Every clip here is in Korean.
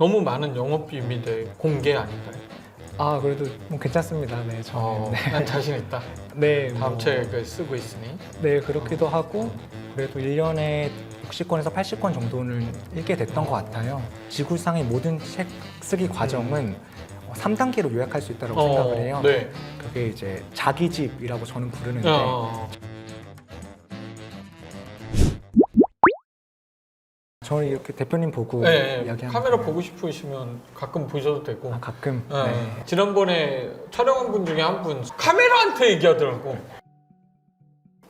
너무 많은 영업 비밀들 공개 아닌가요? 아 그래도 뭐 괜찮습니다. 네, 저는 어, 네, 난 자신 있다. 네, 다음 뭐, 책을 쓰고 있으니. 네 그렇기도 하고 그래도 1년에 60권에서 80권 정도는 읽게 됐던 것 같아요. 지구상의 모든 책 쓰기 과정은 3단계로 요약할 수 있다고 생각을 해요. 네. 그게 이제 자기 집이라고 저는 부르는데 어, 저는 이렇게 대표님 보고 네, 네. 이야기하는 카메라 거예요. 보고 싶으시면 가끔 보셔도 되고. 아, 가끔 네. 네. 지난번에 촬영한 분 중에 한 분 카메라한테 얘기하더라고.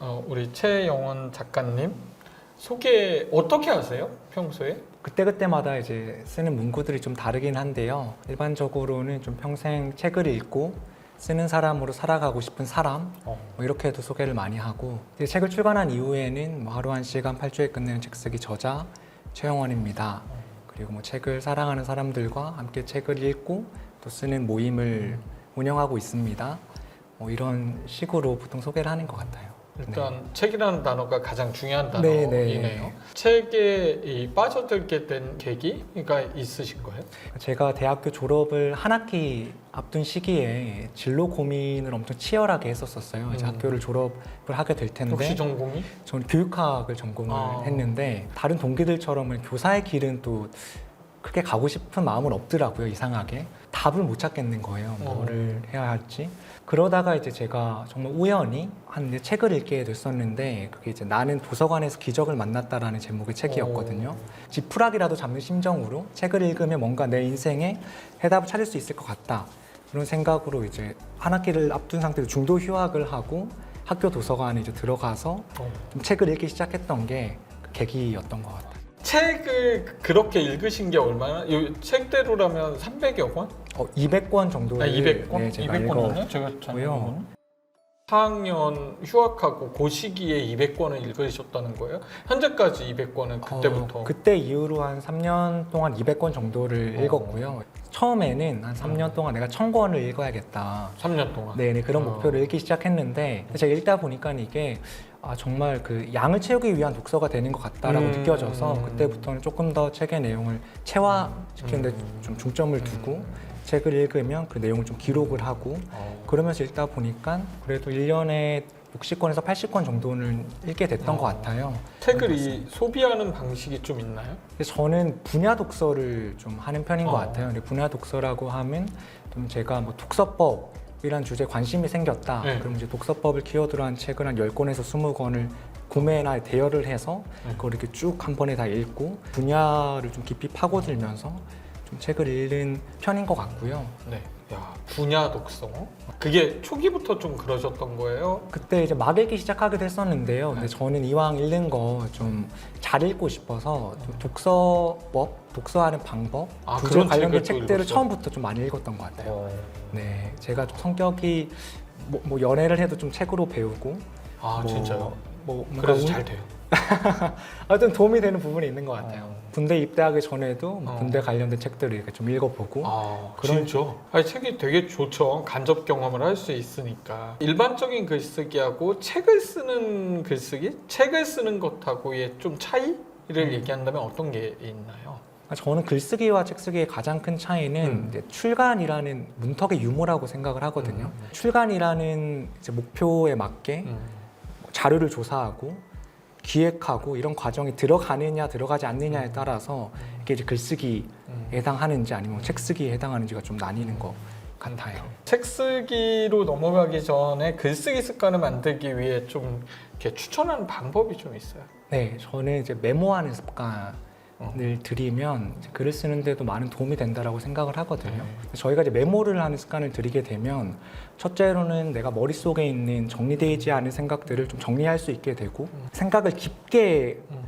어, 우리 최영원 작가님 소개 어떻게 하세요? 평소에? 그때그때마다 이제 쓰는 문구들이 좀 다르긴 한데요. 일반적으로는 좀 평생 책을 읽고 쓰는 사람으로 살아가고 싶은 사람 어. 뭐 이렇게 해도 소개를 많이 하고 이제 책을 출간한 이후에는 뭐 하루 한 시간 8주에 끝내는 책 쓰기 저자 최영원입니다. 그리고 뭐 책을 사랑하는 사람들과 함께 책을 읽고 또 쓰는 모임을 운영하고 있습니다. 뭐 이런 식으로 보통 소개를 하는 것 같아요. 일단 책이라는 단어가 가장 중요한 네, 단어이네요. 네. 책에 이 빠져들게 된 계기가 있으신 거예요? 제가 대학교 졸업을 한 학기 앞둔 시기에 진로 고민을 엄청 치열하게 했었었어요. 이제 음. 학교를 졸업을 하게 될 텐데 혹시 전공이? 저는 교육학을 전공을 아. 했는데 다른 동기들처럼은 교사의 길은 또 크게 가고 싶은 마음은 없더라고요. 이상하게 답을 못 찾겠는 거예요. 어. 뭐를 해야 할지. 그러다가 이제 제가 정말 우연히 한 이제 책을 읽게 됐었는데 그게 이제 나는 도서관에서 기적을 만났다라는 제목의 책이었거든요. 지푸라기라도 잡는 심정으로 책을 읽으면 뭔가 내 인생에 해답을 찾을 수 있을 것 같다. 그런 생각으로 이제 한 학기를 앞둔 상태로 중도 휴학을 하고 학교 도서관에 이제 들어가서 어. 좀 책을 읽기 시작했던 게 그 계기였던 것 같아요. 책을 그렇게 읽으신 게 얼마나? 이 책대로라면 300여 권? 어, 200권 정도를 아, 200권? 네, 제가 200권이요? 제가 읽었고요. 잘고요 4학년 휴학하고 그 시기에 200권을 읽으셨다는 거예요? 현재까지 200권은 그때부터 어, 그때 이후로 한 3년 동안 200권 정도를 어. 읽었고요. 처음에는 한 3년 동안 내가 1000권을 읽어야겠다. 3년 동안. 네, 네 그런 어. 목표를 읽기 시작했는데 제가 읽다 보니까 이게 아, 정말 그 양을 채우기 위한 독서가 되는 것 같다라고 음. 느껴져서 그때부터는 조금 더 책의 내용을 체화시키는데 음. 좀 중점을 두고 책을 읽으면 그 내용을 좀 기록을 하고 어. 그러면서 읽다 보니까 그래도 1년에 60권에서 80권 정도는 읽게 됐던 어. 것 같아요. 책을 이 소비하는 방식이 좀 있나요? 근데 저는 분야 독서를 좀 하는 편인 것 어. 같아요. 근데 분야 독서라고 하면 좀 제가 뭐 독서법 이란 주제에 관심이 생겼다. 네. 그럼 이제 독서법을 키워드로 한 책을 한 10권에서 20권을 구매나 대여를 해서 네. 그걸 이렇게 쭉 한 번에 다 읽고 분야를 좀 깊이 파고들면서 좀 책을 읽는 편인 것 같고요. 네. 야, 분야 독서. 그게 초기부터 좀 그러셨던 거예요? 그때 이제 막 읽기 시작하기도 했었는데요. 근데 네. 저는 이왕 읽는 거 좀 잘 읽고 싶어서 좀 독서법, 독서하는 방법, 아, 구조 그런 관련된 책을 또 책들을 읽었어요? 처음부터 좀 많이 읽었던 것 같아요. 어. 네, 제가 좀 성격이 뭐, 뭐 연애를 해도 좀 책으로 배우고, 아, 뭐, 진짜요? 뭐 뭔가 그래서 운- 잘 돼요. 하여튼 도움이 되는 부분이 있는 것 같아요. 어. 군대 입대하기 전에도 뭐 어. 군대 관련된 책들을 이렇게 좀 읽어보고, 아, 그런- 진짜? 아니, 책이 되게 좋죠. 간접 경험을 할 수 있으니까. 일반적인 글쓰기하고 책을 쓰는 글쓰기? 책을 쓰는 것하고의 좀 차이를 음. 얘기한다면 어떤 게 있나요? 저는 글쓰기와 책쓰기의 가장 큰 차이는 음. 출간이라는 문턱의 유무라고 생각을 하거든요. 음. 출간이라는 목표에 맞게 음. 자료를 조사하고 기획하고 이런 과정이 들어가느냐 들어가지 않느냐에 따라서 이게 이제 글쓰기에 음. 해당하는지 아니면 책쓰기에 해당하는지가 좀 나뉘는 것 같아요. 책 쓰기로 넘어가기 전에 글쓰기 습관을 만들기 위해 좀 이렇게 추천하는 방법이 좀 있어요. 네, 저는 이제 메모하는 습관 을 어. 들이면 이제 글을 쓰는데도 많은 도움이 된다라고 생각을 하거든요. 네. 저희가 이제 메모를 하는 습관을 들이게 되면 첫째로는 내가 머릿속에 있는 정리되지 않은 생각들을 좀 정리할 수 있게 되고 음. 생각을 깊게 음.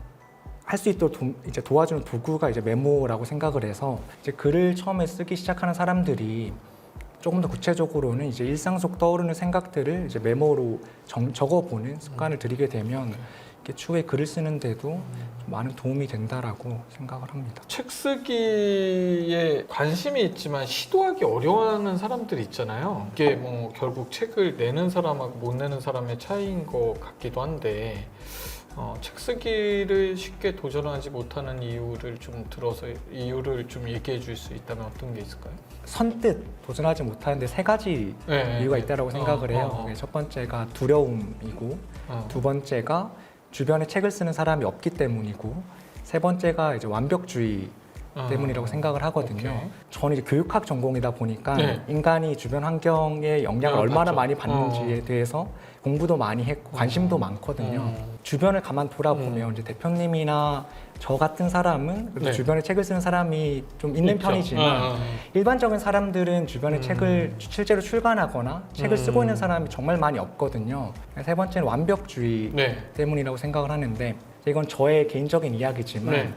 할수 있도록 도, 이제 도와주는 도구가 이제 메모라고 생각을 해서 이제 글을 처음에 쓰기 시작하는 사람들이 조금 더 구체적으로는 이제 일상 속 떠오르는 생각들을 이제 메모로 정- 적어보는 습관을 들이게 되면 이렇게 추후에 글을 쓰는데도 좀 많은 도움이 된다라고 생각을 합니다. 책 쓰기에 관심이 있지만 시도하기 어려워하는 사람들이 있잖아요. 이게 뭐 결국 책을 내는 사람하고 못 내는 사람의 차이인 것 같기도 한데 어, 책 쓰기를 쉽게 도전하지 못하는 이유를 좀 들어서 이유를 좀 얘기해 줄 수 있다면 어떤 게 있을까요? 선뜻 도전하지 못하는데 세 가지 네, 이유가 네. 있다고 생각을 어, 해요. 어, 어. 첫 번째가 두려움이고 어. 두 번째가 주변에 책을 쓰는 사람이 없기 때문이고 세 번째가 이제 완벽주의 어. 때문이라고 생각을 하거든요. 오케이. 저는 이제 교육학 전공이다 보니까 네. 인간이 주변 환경에 영향을 얼마나 받죠. 많이 받는지에 대해서 공부도 많이 했고 관심도 많거든요. 음. 주변을 가만 돌아보면 이제 대표님이나 저 같은 사람은 그래도 네. 주변에 책을 쓰는 사람이 좀 있는 있죠. 편이지만 어, 어, 어. 일반적인 사람들은 주변에 음. 책을 실제로 출간하거나 책을 음. 쓰고 있는 사람이 정말 많이 없거든요. 세 번째는 완벽주의 네. 때문이라고 생각을 하는데 이건 저의 개인적인 이야기지만 네.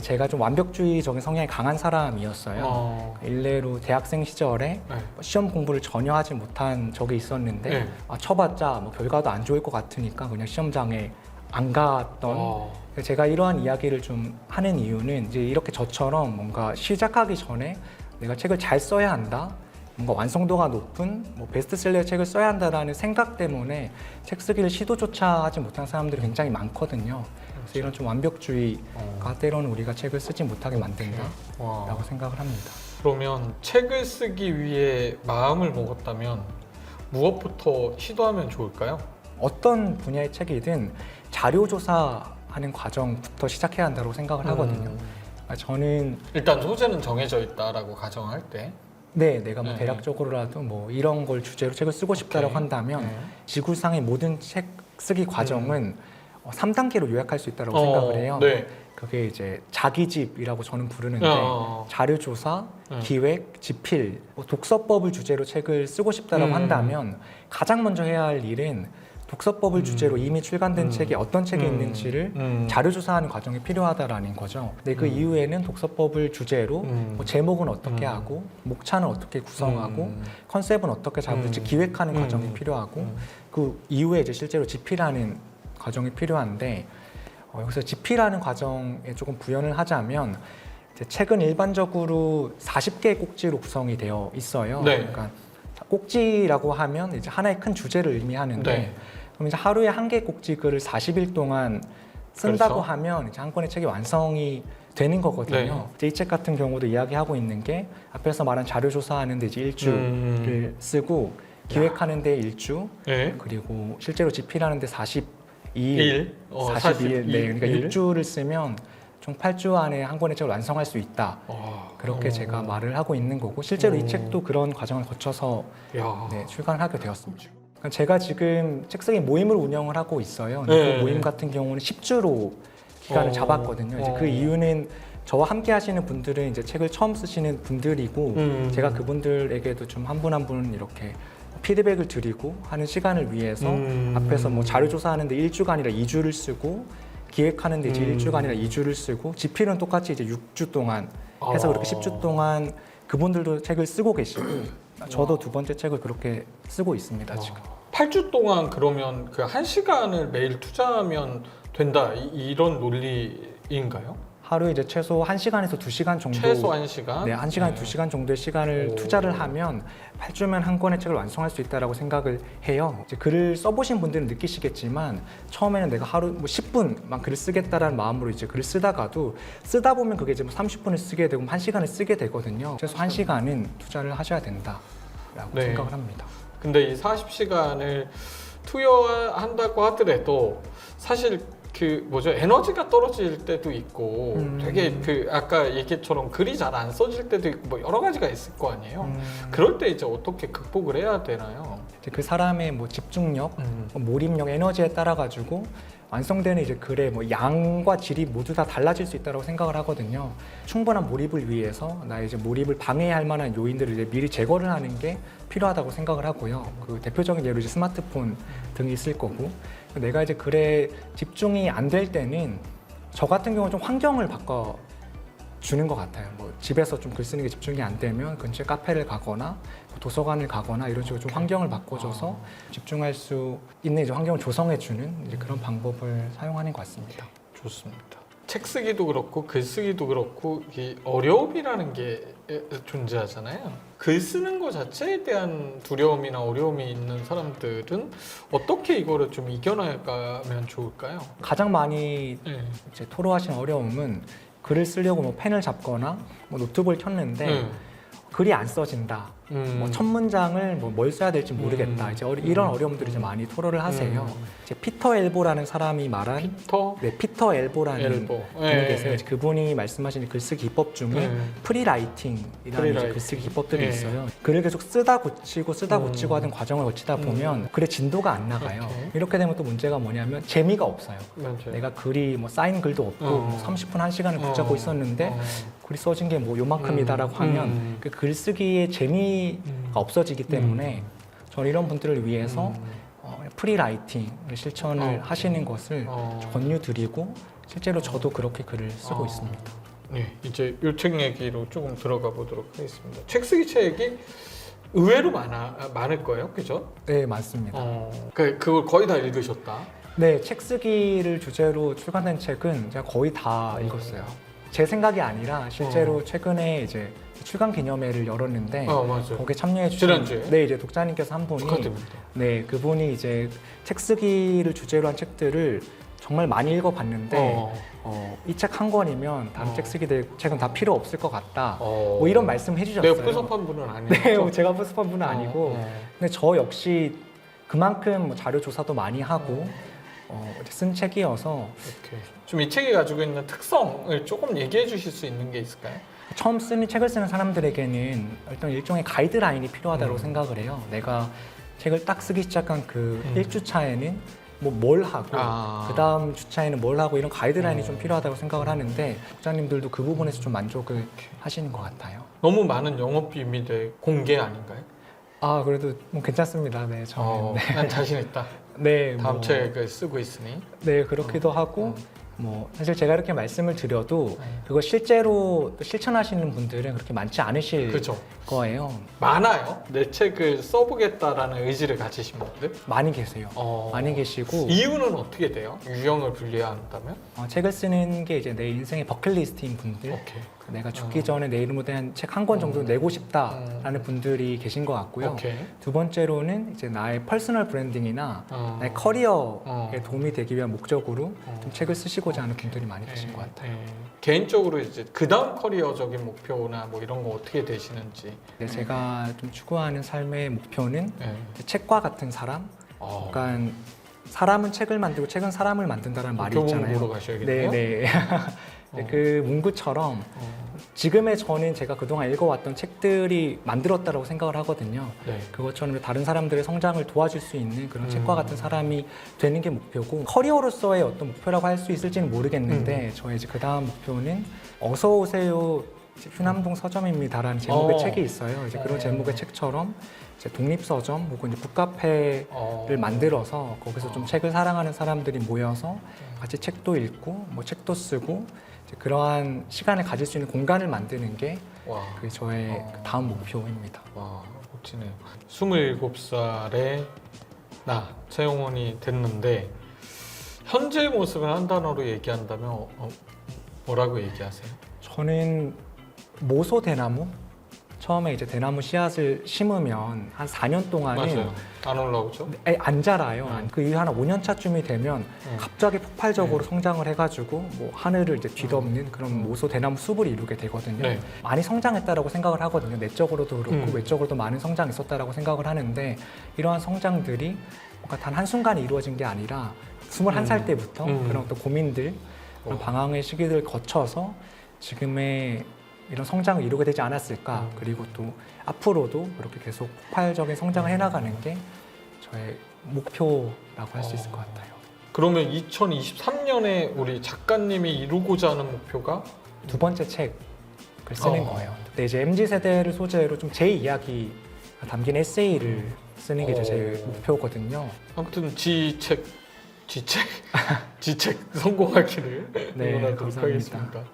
제가 좀 완벽주의적인 성향이 강한 사람이었어요. 어. 일례로 대학생 시절에 네. 시험 공부를 전혀 하지 못한 적이 있었는데 네. 아, 쳐봤자 뭐 결과도 안 좋을 것 같으니까 그냥 시험장에 안 갔던 어. 제가 이러한 이야기를 좀 하는 이유는 이제 이렇게 저처럼 뭔가 시작하기 전에 내가 책을 잘 써야 한다. 뭔가 완성도가 높은 뭐 베스트셀러의 책을 써야 한다라는 생각 때문에 책 쓰기를 시도조차 하지 못한 사람들이 굉장히 많거든요. 그래서 이런 좀 완벽주의가 어. 때로는 우리가 책을 쓰지 못하게 만든다라고 와. 생각을 합니다. 그러면 책을 쓰기 위해 마음을 먹었다면 무엇부터 시도하면 좋을까요? 어떤 분야의 책이든 자료 조사하는 과정부터 시작해야 한다고 생각을 하거든요. 음. 아, 저는 일단 소재는 정해져 있다라고 가정할 때. 네, 내가 뭐 네. 대략적으로라도 뭐 이런 걸 주제로 책을 쓰고 싶다라고 오케이. 한다면 네. 지구상의 모든 책 쓰기 과정은 어, 3단계로 요약할 수 있다고 어, 생각을 해요. 네. 그게 이제 자기 집이라고 저는 부르는데 어. 자료 조사, 음. 기획, 집필, 뭐 독서법을 주제로 책을 쓰고 싶다라고 음. 한다면 가장 먼저 해야 할 일은 독서법을 음. 주제로 이미 출간된 음. 책이 어떤 책이 음. 있는지를 음. 자료 조사하는 과정이 필요하다라는 거죠. 근데 그 음. 이후에는 독서법을 주제로 음. 뭐 제목은 어떻게 음. 하고 목차는 어떻게 구성하고 음. 컨셉은 어떻게 잡을지 음. 기획하는 음. 과정이 필요하고 음. 그 이후에 이제 실제로 집필하는 과정이 필요한데 어, 여기서 GP라는 과정에 조금 부연을 하자면 이제 책은 일반적으로 40개의 꼭지로 구성이 되어 있어요. 네. 그러니까 꼭지라고 하면 이제 하나의 큰 주제를 의미하는데 네. 그럼 이제 하루에 한 개의 꼭지 글을 40일 동안 쓴다고 그래서? 하면 이제 한 권의 책이 완성이 되는 거거든요. 네. 이책 같은 경우도 이야기하고 있는 게 앞에서 말한 자료 조사하는데 이제 일주를 음... 쓰고 기획하는데 일주 네. 그리고 실제로 집필하는데 40 2일, 42일, 네, 그러니까 6주를 쓰면 총 8주 안에 한 권의 책을 완성할 수 있다. 아, 그렇게 오. 제가 말을 하고 있는 거고 실제로 오. 이 책도 그런 과정을 거쳐서 네, 출간을 하게 되었습니다. 그러니까 제가 지금 책 쓰기 모임을 운영을 하고 있어요. 네. 그 모임 같은 경우는 10주로 기간을 오. 잡았거든요. 이제 그 이유는 저와 함께 하시는 분들은 이제 책을 처음 쓰시는 분들이고 음. 제가 그분들에게도 좀 한 분 한 분 이렇게 피드백을 드리고 하는 시간을 위해서 음. 앞에서 뭐 자료 조사하는데 1주가 아니라 2주를 쓰고 기획하는데 이제 음. 1주가 아니라 2주를 쓰고 집필은 똑같이 이제 6주 동안 해서 아. 그렇게 10주 동안 그분들도 책을 쓰고 계시고 저도 두 번째 책을 그렇게 쓰고 있습니다 지금. 8주 동안 그러면 그한 시간을 매일 투자하면 된다 이, 이런 논리인가요? 하루에 이제 최소 1시간에서 2시간 정도 최소 한 시간. 네, 1시간, 2시간 정도의 시간을 오. 투자를 하면 8주면 한 권의 책을 완성할 수 있다라고 생각을 해요. 이제 글을 써보신 분들은 느끼시겠지만 처음에는 내가 하루 뭐 10분만 글을 쓰겠다라는 마음으로 이제 글을 쓰다가도 쓰다 보면 그게 이제 뭐 30분을 쓰게 되고 1시간을 쓰게 되거든요. 최소 1시간은 투자를 하셔야 된다라고 네. 생각을 합니다. 근데 이 40시간을 투여한다고 하더라도 사실 그 뭐죠 에너지가 떨어질 때도 있고 음. 되게 그 아까 얘기처럼 글이 잘 안 써질 때도 있고 뭐 여러 가지가 있을 거 아니에요. 음, 그럴 때 이제 어떻게 극복을 해야 되나요? 이제 그 사람의 뭐 집중력, 음. 뭐 몰입력, 에너지에 따라 가지고 완성되는 이제 글의 뭐 양과 질이 모두 다 달라질 수 있다고 생각을 하거든요. 충분한 몰입을 위해서 나 이제 몰입을 방해할 만한 요인들을 이제 미리 제거를 하는 게 필요하다고 생각을 하고요. 그 대표적인 예로 이제 스마트폰 등이 있을 거고 내가 이제 글에 집중이 안 될 때는 저 같은 경우는 좀 환경을 바꿔 주는 것 같아요. 뭐 집에서 좀 글 쓰는 게 집중이 안 되면 근처에 카페를 가거나 뭐 도서관을 가거나 이런 식으로 좀 환경을 바꿔줘서 집중할 수 있는 이제 환경을 조성해 주는 그런 방법을 사용하는 것 같습니다. 좋습니다. 책 쓰기도 그렇고 글 쓰기도 그렇고 이 어려움이라는 게 존재하잖아요. 글 쓰는 것 자체에 대한 두려움이나 어려움이 있는 사람들은 어떻게 이거를 좀 이겨나가면 좋을까요? 가장 많이 네. 이제 토로하시는 어려움은 글을 쓰려고 뭐 펜을 잡거나 뭐 노트북을 켰는데 네. 글이 안 써진다. 음. 뭐첫 문장을 뭐 뭘 써야 될지 모르겠다. 음. 이제 어리- 이런 어려움들을 이제 많이 토로를 하세요. 음. 이제 피터 엘보라는 사람이 말한 피터 네, 피터 엘보라는 엘보. 분이 예, 계세요. 예. 이제 그분이 말씀하신 글쓰기 기법 중에 네. 프리라이팅이라는 이제 프리라이팅. 글쓰기 기법들이 예. 있어요. 글을 계속 쓰다 고치고 쓰다 음. 고치고 하는 과정을 거치다 보면 글의 진도가 안 나가요. 오케이. 이렇게 되면 또 문제가 뭐냐면 재미가 없어요. 맞아요. 내가 글이 뭐 쌓인 글도 없고 어. 뭐 30분 1시간을 붙잡고 어. 있었는데 어. 글이 써진 게 뭐 요만큼이다라고 음. 하면 음. 그 글쓰기의 재미 가 음. 없어지기 때문에 저는 이런 분들을 위해서 음. 어, 프리라이팅 실천을 어. 하시는 것을 어. 권유드리고 실제로 저도 그렇게 글을 쓰고 어. 있습니다. 네, 이제 요책 얘기로 조금 들어가 보도록 하겠습니다. 책 쓰기 책이 의외로 많아 많을 거예요, 그죠? 네, 맞습니다. 어, 그 그걸 거의 다 읽으셨다. 네, 책 쓰기를 주제로 출간된 책은 제가 거의 다 읽었어요. 제 생각이 아니라 실제로 최근에 이제 출간 기념회를 열었는데 어, 맞아요. 거기에 참여해 주신 지난주에? 네, 이제 독자님께서 한 분이 축하드립니다. 네, 그분이 이제 책 쓰기를 주제로 한 책들을 정말 많이 읽어봤는데 어, 어, 이 책 한 권이면 다른 어. 책 쓰기 들 책은 다 필요 없을 것 같다. 어. 뭐 이런 말씀 해주셨어요. 내가 푸섭한 분은 아니죠. 네, 뭐 제가 푸습한 분은 아니고 어, 근데 저 역시 그만큼 뭐 자료 조사도 많이 하고 어, 쓴 책이어서 좀 이 책이 가지고 있는 특성을 조금 얘기해 주실 수 있는 게 있을까요? 처음 쓰는 책을 쓰는 사람들에게는 일단 일종의 가이드라인이 필요하다고 음. 생각을 해요. 내가 책을 딱 쓰기 시작한 그 음. 일 1주 차에는 뭐 뭘 하고 아. 그 다음 주차에는 뭘 하고 이런 가이드라인이 음. 좀 필요하다고 생각을 하는데 독자님들도 그 부분에서 좀 만족을 하시는 것 같아요. 너무 많은 영업 비밀의 공개 아닌가요? 아 그래도 뭐 괜찮습니다. 네, 저는 어, 네. 난 자신 있다. 네, 다음 뭐, 책을 쓰고 있으니. 네 그렇기도 어, 하고 어. 뭐 사실 제가 이렇게 말씀을 드려도 네. 그걸 실제로 또 실천하시는 분들은 그렇게 많지 않으실 그죠. 거예요. 많아요. 내 책을 써보겠다라는 의지를 가지신 분들. 많이 계세요. 어. 많이 계시고 이유는 어떻게 돼요? 유형을 분류한다면? 어, 책을 쓰는 게 이제 내 인생의 버킷리스트인 분들 오케이. 내가 죽기 어. 전에 내 이름으로 된 책 한 권 정도 음. 내고 싶다라는 분들이 계신 것 같고요. 오케이. 두 번째로는 이제 나의 퍼스널 브랜딩이나 어. 나의 커리어에 어. 도움이 되기 위한 목적으로 어. 좀 책을 쓰시고자 하는 분들이 많이 계신 것 같아요. 네. 개인적으로 이제 그 다음 커리어적인 목표나 뭐 이런 거 어떻게 되시는지. 근데 제가 좀 추구하는 삶의 목표는 네. 책과 같은 사람, 어. 그러니까 사람은 책을 만들고 책은 사람을 만든다는 말이 있잖아요. 보러 가셔야겠네요. 네, 네. 어. 그 문구처럼 어. 지금의 저는 제가 그동안 읽어왔던 책들이 만들었다고 생각을 하거든요. 네. 그것처럼 다른 사람들의 성장을 도와줄 수 있는 그런 음. 책과 같은 사람이 되는 게 목표고 커리어로서의 어떤 목표라고 할 수 있을지는 모르겠는데 음. 저의 이제 그 다음 목표는 어서 오세요 휴남동 서점입니다라는 제목의 어. 책이 있어요. 이제 그런 어. 제목의 책처럼 이제 독립 서점 혹은 이제 북카페를 어. 만들어서 거기서 좀 어. 책을 사랑하는 사람들이 모여서 같이 책도 읽고 뭐 책도 쓰고 그러한 시간을 가질 수 있는 공간을 만드는 게 와. 그게 저의 어. 그 다음 목표입니다. 와 멋지네요. 27살에 나 최영원이 됐는데 현재 모습을 한 단어로 얘기한다면 어, 어, 뭐라고 얘기하세요? 저는 모소 대나무 처음에 이제 대나무 씨앗을 심으면 한 4년 동안은 맞아요. 안 올라오죠? 에, 안 자라요. 음. 그 이후 한 5년 차쯤이 되면 음. 갑자기 폭발적으로 네. 성장을 해가지고 뭐 하늘을 이제 뒤덮는 그런 음. 모소 대나무 숲을 이루게 되거든요. 네. 많이 성장했다라고 생각을 하거든요. 내적으로도 그렇고 음. 외적으로도 많은 성장이 있었다라고 생각을 하는데 이러한 성장들이 뭔가 단 한순간에 이루어진 게 아니라 21살 음. 때부터 음. 그런 어떤 고민들, 그런 어. 방황의 시기들을 거쳐서 지금의 이런 성장을 이루게 되지 않았을까. 음. 그리고 또 앞으로도 그렇게 계속 폭발적인 성장을 해나가는 게 저의 목표라고 할 수 있을 것 어. 같아요. 그러면 2023년에 우리 작가님이 이루고자 하는 목표가 두 번째 책을 쓰는 어. 거예요. 근데 이제 MZ 세대를 소재로 좀 제 이야기가 담긴 에세이를 쓰는 게 이제 제 어. 목표거든요. 아무튼 지책 지책 지책 성공하기를 네, 응원하도록 감사합니다. 하겠습니다.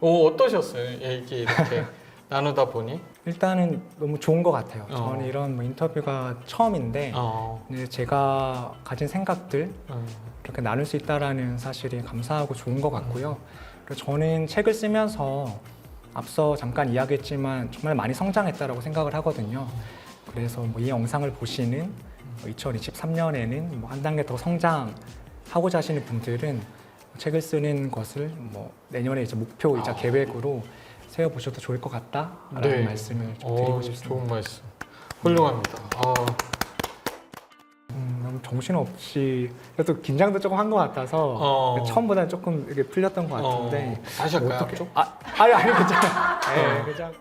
어, 어떠셨어요? 얘기 이렇게 나누다 보니? 일단은 너무 좋은 것 같아요. 어. 저는 이런 뭐 인터뷰가 처음인데 어, 이제 제가 가진 생각들 음, 이렇게 나눌 수 있다라는 사실이 감사하고 좋은 것 같고요. 그래서 저는 책을 쓰면서 앞서 잠깐 이야기했지만 정말 많이 성장했다라고 생각을 하거든요. 그래서 뭐 이 영상을 보시는 2023년에는 뭐 한 단계 더 성장하고자 하시는 분들은 책을 쓰는 것을 뭐 내년에 이제 목표이자 아. 계획으로 세워 보셔도 좋을 것 같다라는 네. 말씀을 좀 어, 드리고 싶습니다. 좋은 말씀. 훌륭합니다. 아, 음, 너무 정신없이 또 긴장도 조금 한 것 같아서 어. 처음보다 조금 이렇게 풀렸던 것 같은데 어, 다시 할까요? 어떻게- 좀? 아, 아니 아니 괜찮아요. 네, 어. 그냥